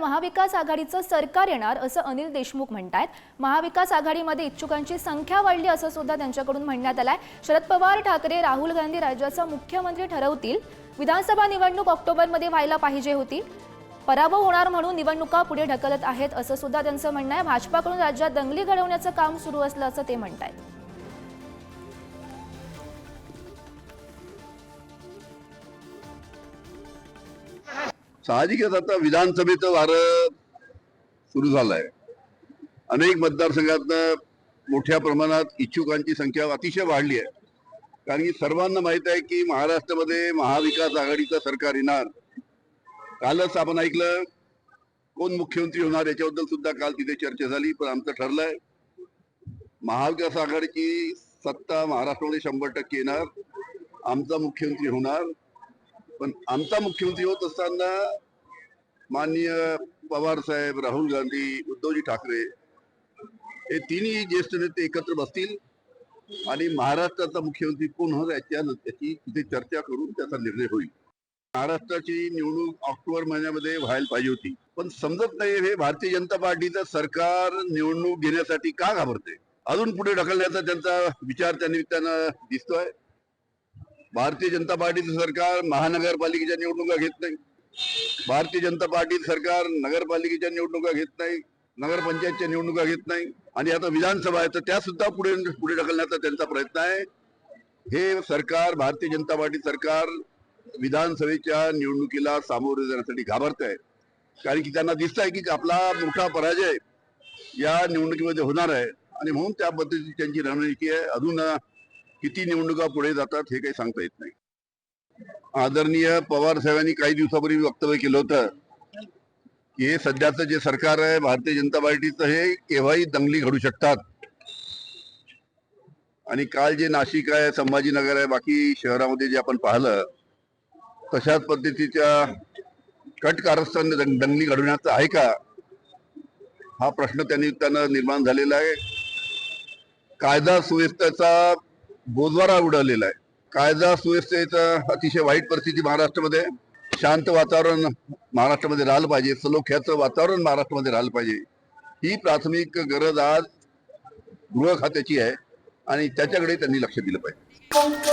महाविकास आघाडीचं सरकार येणार असं अनिल देशमुख म्हणतायत. महाविकास आघाडीमध्ये इच्छुकांची संख्या वाढली असं सुद्धा त्यांच्याकडून म्हणण्यात आलंय. शरद पवार ठाकरे राहुल गांधी राज्याचा मुख्यमंत्री ठरवतील. विधानसभा निवडणूक ऑक्टोबरमध्ये व्हायला पाहिजे होती. पराभव होणार म्हणून निवडणुका पुढे ढकलत आहेत असं सुद्धा त्यांचं म्हणणं आहे. भाजपाकडून राज्यात दंगली घडवण्याचं काम सुरू असल्याचं ते म्हणत आहेत साहजिकच आता विधानसभेचं वारं सुरू झालंय. अनेक मतदारसंघात मोठ्या प्रमाणात इच्छुकांची संख्या अतिशय वाढली आहे. कारण की सर्वांना माहीत आहे की महाराष्ट्रामध्ये महाविकास आघाडीचं सरकार येणार. कालच आपण ऐकलं कोण मुख्यमंत्री होणार याच्याबद्दल सुद्धा काल तिथे चर्चा झाली पण आमचं ठरलंय महाविकास आघाडीची सत्ता महाराष्ट्रामध्ये शंभर टक्के येणार आमचा मुख्यमंत्री होणार. पण आमचा मुख्यमंत्री होत असताना माननीय पवार साहेब राहुल गांधी उद्धवजी ठाकरे हे तिन्ही ज्येष्ठ नेते एकत्र बसतील आणि महाराष्ट्राचा मुख्यमंत्री कोण होणार याच्या त्याची तिथे चर्चा करून त्याचा निर्णय होईल. महाराष्ट्राची निवडणूक ऑक्टोबर महिन्यामध्ये व्हायला पाहिजे होती. पण समजत नाही हे भारतीय जनता पार्टीचं सरकार निवडणूक घेण्यासाठी का घाबरते? अजून पुढे ढकलण्याचा त्यांचा विचार त्या निमित्तानं दिसतोय. भारतीय जनता पार्टीचं सरकार महानगरपालिकेच्या निवडणुका घेत नाही. भारतीय जनता पार्टी सरकार नगरपालिकेच्या निवडणुका घेत नाही नगरपंचायतच्या निवडणुका घेत नाही आणि आता विधानसभा आहे तर त्या सुद्धा पुढे पुढे ढकलण्याचा त्यांचा प्रयत्न आहे. हे सरकार भारतीय जनता पार्टी सरकार विधानसभेच्या निवडणुकीला सामोरे जाण्यासाठी घाबरत आहे कारण की त्यांना दिसत आहे की आपला मोठा पराजय या निवडणुकीमध्ये होणार आहे. आणि म्हणून त्या पद्धतीची त्यांची रणनीती आहे. अजून किती निवडणुका पुढे जातात हे काही सांगता येत नाही. आदरणीय पवार साहेबांनी काही दिवसापूर्वी वक्तव्य केलं होतं की हे सध्याचं जे सरकार आहे भारतीय जनता पार्टीचं हे केव्हाही दंगली घडू शकतात. आणि काल जे नाशिक आहे संभाजीनगर आहे बाकी शहरामध्ये जे आपण पाहिलं तशाच पद्धतीच्या कट कारस्थान दंग- दंगली घडवण्याचं आहे का? हा प्रश्न त्यांनी त्यांना निर्माण झालेला आहे. कायदा सुव्यवस्थेचा बोजवारा उडवलेला आहे. कायदा सुव्यवस्थेचा अतिशय वाईट परिस्थिती महाराष्ट्रामध्ये शांत वातावरण महाराष्ट्रामध्ये राहिलं पाहिजे. सलोख्याचं वातावरण महाराष्ट्रामध्ये राहिलं पाहिजे. ही प्राथमिक गरज आज गृह खात्याची आहे आणि त्याच्याकडे त्यांनी लक्ष दिलं पाहिजे.